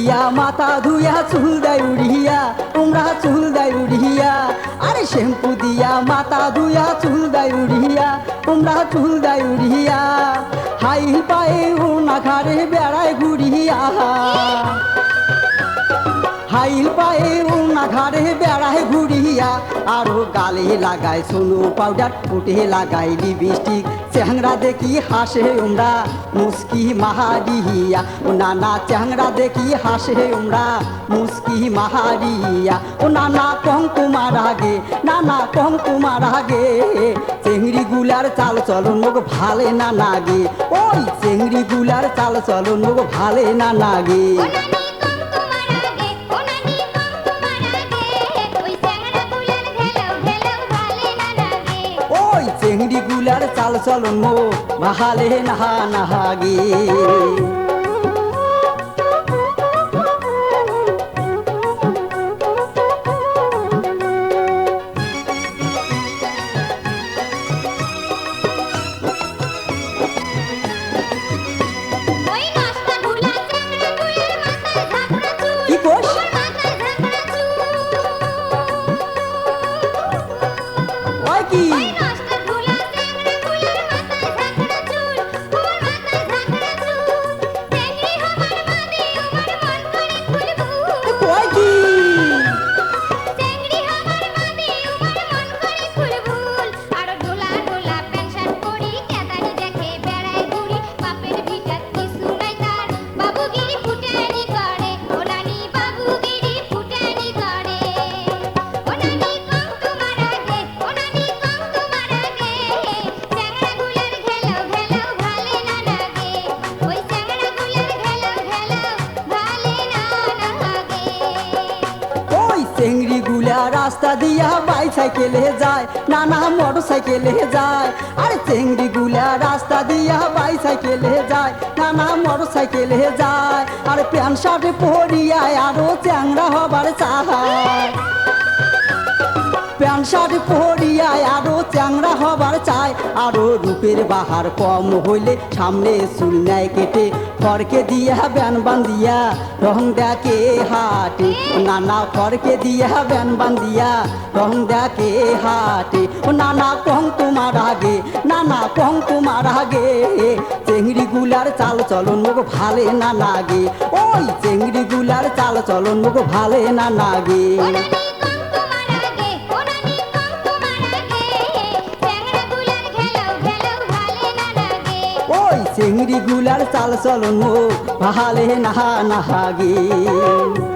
দিয়া মাথা ধুইয়া, চুল দেয় উড়িয়া উমরা চুল দেয় উড়িয়া। আরে শ্যাম্পু দিয়া মাথা ধুইয়া, চুল দেয় উড়িয়া উমরা চুল দেয় উড়িয়া। হাই পায়ে আরও গালে লাগায় সোনো পাউডার ফুটে লাগাই লিপস্টিক চেহাংরা দেখি হাসে উমরা, মুস্কি মাহারিয়া। ও নানা চেহাংরা দেখি হাসে উমরা, মুস্কি মাহারিয়া। ও নানা কম তোমার আগে, নানা কম তোমার আগে। চেংড়ি গুলার চাল চলন মুখ ভালে না লাগে ওই চেংড়ি গুলার চাল চলন মুখ ভালে না লাগে চাল চলন মো ভালে নাহা নাহাগে কি কোষ? রাস্তা দিয়া বাই সাইকেলে যায়, নানা মোটর সাইকেলে যায়। আরে চেংড়ি গুলা রাস্তা দিয়া বাই সাইকেলে যায়, নানা মোটর সাইকেলে যায়। আরে প্যান্ট শার্ট পরিয়ায় আরও চ্যাংরা হবার চায় প্যান্ট শার্ট পরিয়ায় আরও চ্যাংরা হবার চায় আরও রূপের বাহার কম হইলে সামনে চুল নেয় কেটে খড়কে দিয়া ব্যান বান্দিয়া রং দেখে হাটে। নানা খড়কে দিয়া ব্যান বান্দিয়া রং দেখে হাটে। ও নানা কং তোমার আগে, নানা কং তোমার আগে। চেংড়ি গুলার চাল চলন মুখ ভালে না লাগে ওই চেংড়ি গুলার চাল চলন মুখ ভালে না লাগে চেংড়ি গুলার চাল চলন ভালে নাহা নাহাগে।